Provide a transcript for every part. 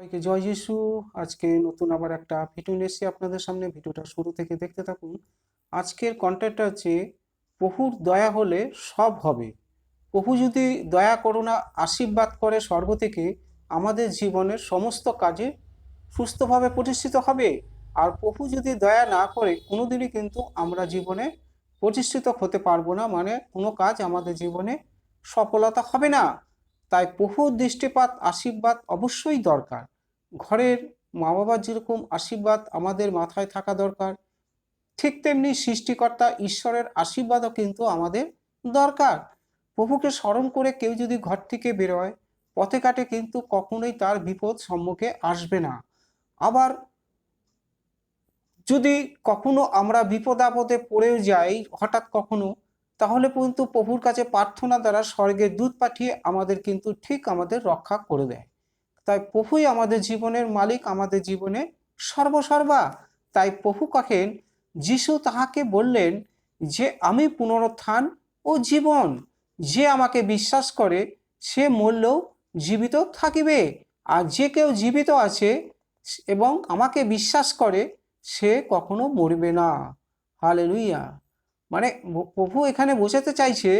সবাইকে জয় যিশু। আজকে নতুন আবার একটা ভিডিও নিয়ে এসেছি আপনাদের সামনে। ভিডিওটা শুরু থেকে দেখতে থাকুন। আজকের কন্টেন্টটা হচ্ছে, প্রভুর দয়া হলে সব হবে। প্রভু যদি দয়া, করুণা, আশীর্বাদ করে স্বর্গ থেকে, আমাদের জীবনের সমস্ত কাজে সুস্থভাবে প্রতিষ্ঠিত হবে। আর প্রভু যদি দয়া না করে, কোনোদিনই কিন্তু আমরা জীবনে প্রতিষ্ঠিত হতে পারব না। মানে কোনো কাজ আমাদের জীবনে সফলতা হবে না। তাই প্রভুর দৃষ্টিপাত, আশীর্বাদ অবশ্যই দরকার। ঘরের মা বাবার যেরকম আশীর্বাদ আমাদের মাথায় থাকা দরকার, ঠিক তেমনি সৃষ্টিকর্তা ঈশ্বরের আশীর্বাদও কিন্তু আমাদের দরকার। প্রভুকে স্মরণ করে কেউ যদি ঘর থেকে বেরোয়, পথে কাটে কিন্তু কখনোই তার বিপদ সম্মুখে আসবে না। আবার যদি কখনো আমরা বিপদ আপদে পড়েও যাই, হঠাৎ কখনো তাহলে কিন্তু প্রভুর কাছে প্রার্থনা দ্বারা স্বর্গের দূত পাঠিয়ে আমাদের কিন্তু ঠিক আমাদের রক্ষা করে দেয়। তাই প্রভুই আমাদের জীবনের মালিক, আমাদের জীবনে সর্বসর্বা। তাই প্রভু কহেন, যিশু তাহাকে বললেন যে, আমি পুনরুত্থান ও জীবন। যে আমাকে বিশ্বাস করে, সে মরলেও জীবিত থাকিবে। আর যে কেউ জীবিত আছে এবং আমাকে বিশ্বাস করে, সে কখনো মরবে না। হালেলুইয়া মানে প্রভু এখানে বোঝাতে চাইছে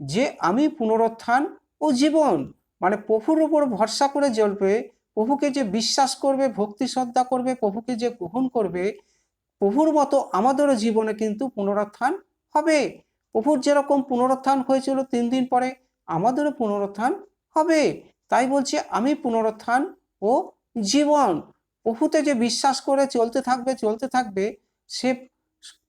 যে আমি পুনরুত্থান ও জীবন। মানে প্রভুর উপর ভরসা করে জ্বলবে, প্রভুকে যে বিশ্বাস করবে, ভক্তি শ্রদ্ধা করবে, প্রভুকে যে গ্রহণ করবে, প্রভুর মতো আমাদেরও জীবনে কিন্তু পুনরুত্থান হবে। প্রভুর যেরকম পুনরুত্থান হয়েছিল তিন দিন পরে, আমাদেরও পুনরুত্থান হবে। তাই বলছে, আমি পুনরুত্থান ও জীবন। প্রভুতে যে বিশ্বাস করে চলতে থাকবে চলতে থাকবে, সে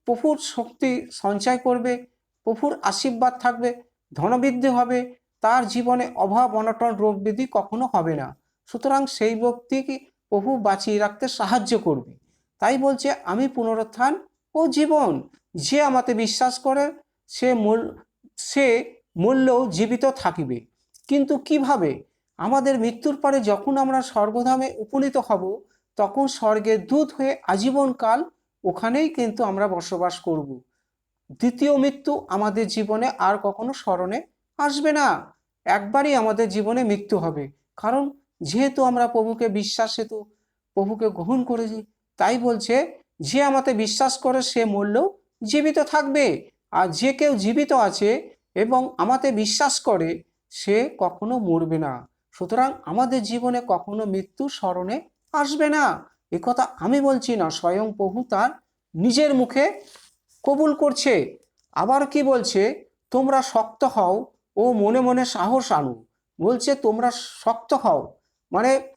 প্রভুর শক্তি সঞ্চয় করবে, প্রভুর আশীর্বাদ থাকবে, ধনবৃদ্ধি হবে, তার জীবনে অভাব, অনটন, রোগ ব্যাধি কখনো হবে না। সুতরাং সেই ব্যক্তিকে প্রভু বাঁচিয়ে রাখতে সাহায্য করবে। তাই বলছে, আমি পুনরুত্থান ও জীবন। যে আমাতে বিশ্বাস করে, সে মূল, সে মূল্যও জীবিত থাকিবে। কিন্তু কীভাবে? আমাদের মৃত্যুর পরে যখন আমরা স্বর্গধামে উপনীত হব, তখন স্বর্গের দূত হয়ে আজীবনকাল ওখানেই কিন্তু আমরা বসবাস করব। দ্বিতীয় মৃত্যু আমাদের জীবনে আর কখনো স্মরণে আসবে না। একবারই আমাদের জীবনে মৃত্যু হবে। কারণ যেহেতু আমরা প্রভুকে বিশ্বাস হেতু প্রভুকে গ্রহণ করেছি, তাই বলছে, যে আমাতে বিশ্বাস করে, সে মরলেও জীবিত থাকবে। আর যে কেউ জীবিত আছে এবং আমাতে বিশ্বাস করে, সে কখনো মরবে না। সুতরাং আমাদের জীবনে কখনো মৃত্যু স্মরণে আসবে না। কথা আমি বলছি না, স্বয়ং প্রভু তার নিজের মুখে কবুল করছে। আবার কি বলছে? তোমরা শক্ত হও ও মনে মনে সাহস আনো। বলছে, তোমরা শক্ত হও। মানে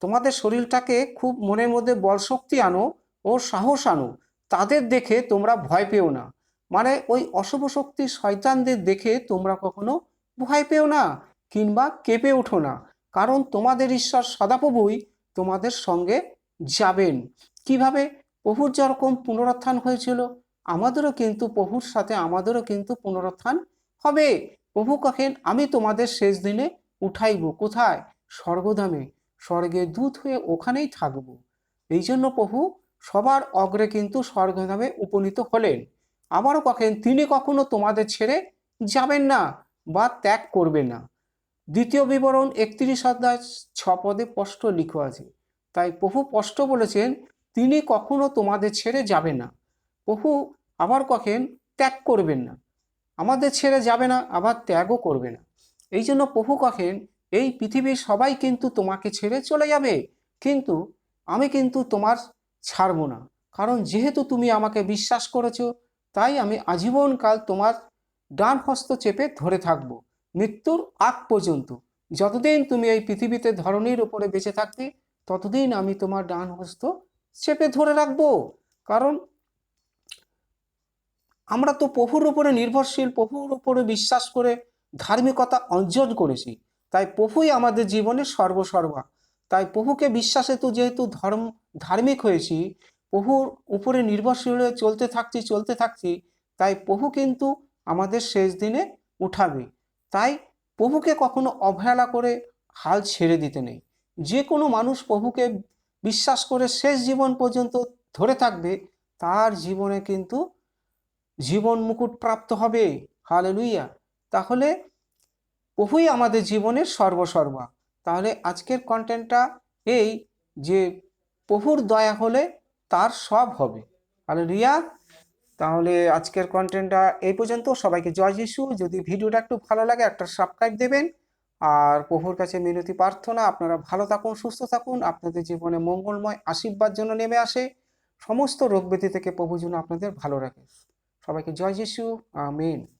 তোমাদের শরীরটাকে খুব মনের মধ্যে বল শক্তি আনো ও সাহস আনো। তাদের দেখে তোমরা ভয় পেও না। মানে ওই অশুভ শক্তি শয়তানদের দেখে তোমরা কখনো ভয় পেও না কিংবা কেঁপে ওঠো না। কারণ তোমাদের ঈশ্বর সদাপ্রভুই তোমাদের সঙ্গে যাবেন। কীভাবে? প্রভুর যেরকম পুনরুত্থান হয়েছিল, আমাদেরও কিন্তু প্রভুর সাথে আমাদেরও কিন্তু পুনরুত্থান হবে। প্রভু কহেন, আমি তোমাদের শেষ দিনে উঠাইব কোথায়? স্বর্গধামে। স্বর্গে দূত হয়ে ওখানেই থাকব। এই জন্য প্রভু সবার অগ্রে কিন্তু স্বর্গধামে উপনীত হলেন। আবারও কহেন, তিনি কখনো তোমাদের ছেড়ে যাবেন না বা ত্যাগ করবেন না। দ্বিতীয় বিবরণ একত্রিশ অধ্যায় ছ পদে স্পষ্ট লিখো আছে। তাই প্রভু স্পষ্ট বলেছেন, তিনি কখনো তোমাদের ছেড়ে যাবে না। প্রভু আবার কহেন ত্যাগ করবেন না। আমাদের ছেড়ে যাবে না, আবার ত্যাগও করবে না। এই জন্য প্রভু কহেন এই পৃথিবীর সবাই কিন্তু তোমাকে ছেড়ে চলে যাবে, কিন্তু আমি কিন্তু তোমার ছাড়বো না। কারণ যেহেতু তুমি আমাকে বিশ্বাস করেছ, তাই আমি আজীবনকাল তোমার ডান হস্ত চেপে ধরে থাকব, মৃত্যুর আগ পর্যন্ত। যতদিন তুমি এই পৃথিবীতে ধরনীর উপরে বেঁচে থাকবে ততদিন আমি তোমার ডান হস্ত চেপে ধরে রাখব। কারণ আমরা তো প্রভুর উপরে নির্ভরশীল, প্রভুর উপরে বিশ্বাস করে ধার্মিকতা অর্জন করেছি। তাই প্রভুই আমাদের জীবনে সর্বসর্বা। তাই প্রভুকে বিশ্বাসে তো যেহেতু ধর্ম, ধার্মিক হয়েছি, প্রভুর উপরে নির্ভরশীল হয়ে চলতে থাকছি চলতে থাকছি, তাই প্রভু কিন্তু আমাদের শেষ দিনে উঠাবে। তাই প্রভুকে কখনো অবহেলা করে হাল ছেড়ে দিতে নেই। যে কোনো মানুষ প্রভুকে বিশ্বাস করে শেষ জীবন পর্যন্ত ধরে থাকবে, তার জীবনে কিন্তু জীবন মুকুট প্রাপ্ত হবে। হালেলুইয়া তাহলে প্রভুই আমাদের জীবনের সর্বসর্বা তাহলে আজকের কন্টেন্টটা এই যে প্রভুর দয়া হলে তার সব হবে। আর রিয়া তাহলে আজকের কন্টেন্টটা এই পর্যন্ত। সবাইকে জয় যিশু। যদি ভিডিওটা একটু ভালো লাগে একটা সাবস্ক্রাইব দেবেন। আর প্রভুর কাছে মিনতি প্রার্থনা। আপনারা ভালো থাকুন, সুস্থ থাকুন। আপনাদের জীবনে মঙ্গলময় আশীর্বাদ জন্য নেমে আসে। সমস্ত রোগ ব্যাধি থেকে প্রভু যেন আপনাদের ভালো রাখে। সবাইকে জয় যিশু। আমেন।